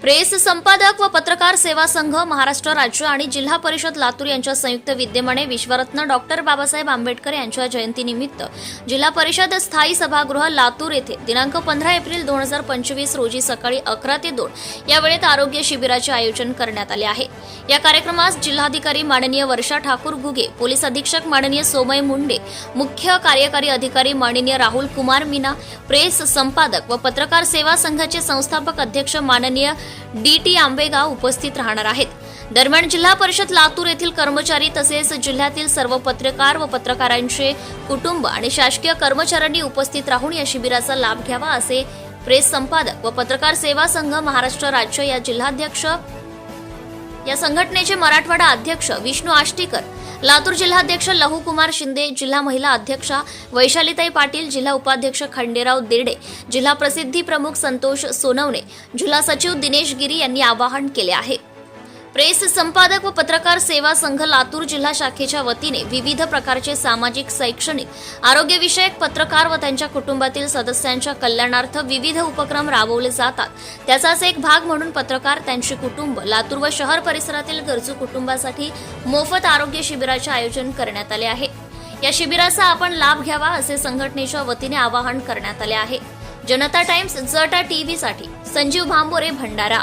Press संपादक व पत्रकार सेवा संघ महाराष्ट्र राज्य आणि जिल्हा परिषद लातूर यांच्या संयुक्त विद्यमाने विश्वरत्न डॉक्टर बाबासाहेब आंबेडकर यांच्या जयंतीनिमित्त जिल्हा परिषद स्थायी सभागृह लातूर येथे दिनांक पंधरा एप्रिल दोन हजार पंचवीस रोजी सकाळी अकरा ते दोन या वेळेत आरोग्य शिबिराचे आयोजन करण्यात आले आहे. या कार्यक्रमास जिल्हाधिकारी माननीय वर्षा ठाकूर घुगे पोलीस अधीक्षक माननीय सोमय मुंडे मुख्य कार्यकारी अधिकारी माननीय राहुल कुमार मीना प्रेस संपादक व पत्रकार सेवा संघाचे संस्थापक अध्यक्ष माननीय डी टी आंबेगाव उपस्थित राहणार आहेत. दरम्यान जिल्हा परिषद लातूर येथील कर्मचारी तसेच जिल्ह्यातील सर्व पत्रकार व पत्रकारांचे कुटुंब आणि शासकीय कर्मचाऱ्यांनी उपस्थित राहून या शिबिराचा लाभ घ्यावा असे प्रेस संपादक व पत्रकार सेवा संघ महाराष्ट्र राज्य या जिल्हाध्यक्ष या संघटनेचे मराठवाडा अध्यक्ष विष्णू आष्टीकर लातूर जिल्हाध्यक्ष लहूकुमार शिंदे जिल्हा महिला अध्यक्षा वैशालीताई पाटील जिल्हा उपाध्यक्ष खंडेराव देडे जिल्हा प्रसिद्धी प्रमुख संतोष सोनवणे जिल्हा सचिव दिनेश गिरी यांनी आवाहन केले आहे. प्रेस संपादक व पत्रकार सेवा संघ लातूर जिल्हा शाखेच्या वतीने विविध प्रकारचे सामाजिक शैक्षणिक आरोग्यविषयक पत्रकार व त्यांच्या कुटुंबातील सदस्यांच्या कल्याणार्थ विविध उपक्रम राबवले जातात. त्याचाच एक भाग म्हणून पत्रकार त्यांचे कुटुंब लातूर व शहर परिसरातील गरजू कुटुंबासाठी मोफत आरोग्य शिबिराचे आयोजन करण्यात आले आहे. या शिबिराचा आपण लाभ घ्यावा असे संघटनेच्या वतीने आवाहन करण्यात आले आहे. जनता टाइम्स जटा टीव्हीसाठी संजीव भांबोरे भंडारा.